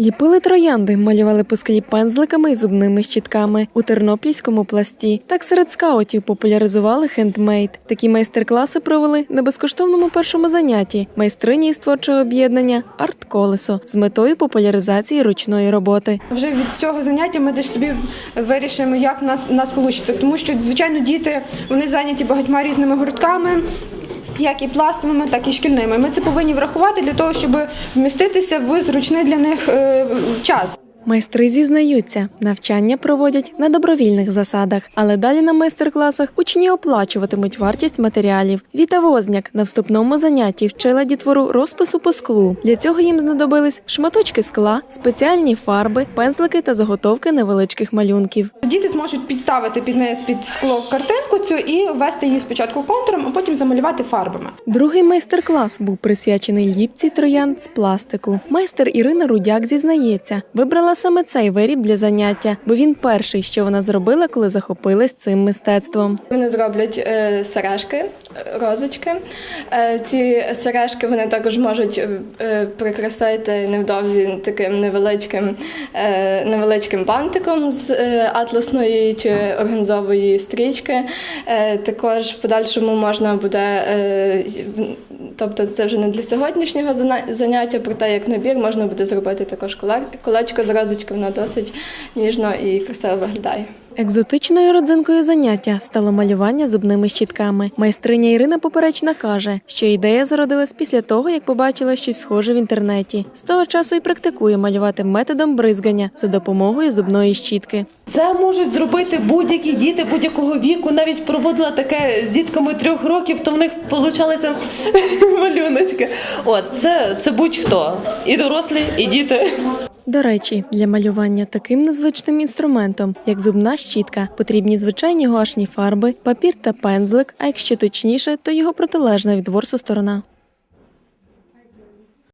Ліпили троянди, малювали по склі пензликами і зубними щітками у тернопільському пласті. Так серед скаутів популяризували хендмейд. Такі майстер-класи провели на безкоштовному першому занятті майстрині із творчого об'єднання Арт-колесо з метою популяризації ручної роботи. Вже від цього заняття ми десь собі вирішимо, як в нас в нас вийде. Тому що, звичайно, діти вони зайняті багатьма різними гуртками. Як і пластовими, так і шкільними. Ми це повинні врахувати для того, щоб вміститися в зручний для них е, час. Майстри зізнаються, навчання проводять на добровільних засадах, але далі на майстер-класах учні оплачуватимуть вартість матеріалів. Віта Возняк на вступному занятті вчила дітвору розпису по склу. Для цього їм знадобились шматочки скла, спеціальні фарби, пензлики та заготовки невеличких малюнків. Діти зможуть підставити під неї під скло картинку цю і ввести її спочатку контуром, а потім замалювати фарбами. Другий майстер-клас був присвячений ліпці троянд з пластику. Майстер Ірина Рудяк зізнається, вибрала саме цей виріб для заняття, бо він перший, що вона зробила, коли захопилась цим мистецтвом. Вони зроблять е, сережки, розочки. Е, ці сережки вони також можуть е, прикрасити невдовзі таким невеличким, невеличким бантиком з атласної чи органзової стрічки. Також в подальшому можна буде, тобто це вже не для сьогоднішнього заняття, проте як набір можна буде зробити також коле- колечко з розочки, воно досить ніжно і красиво виглядає. Екзотичною родзинкою заняття стало малювання зубними щітками. Майстриня Ірина Поперечна каже, що ідея зародилась після того, як побачила щось схоже в інтернеті. З того часу і практикує малювати методом бризгання за допомогою зубної щітки. Це можуть зробити будь-які діти будь-якого віку. Навіть проводила таке з дітками трьох років, то в них получалися малюночки. От це, це будь-хто. І дорослі, і діти. До речі, для малювання таким незвичним інструментом, як зубна щітка, потрібні звичайні гуашні фарби, папір та пензлик, а якщо точніше, то його протилежна від ворсу сторона.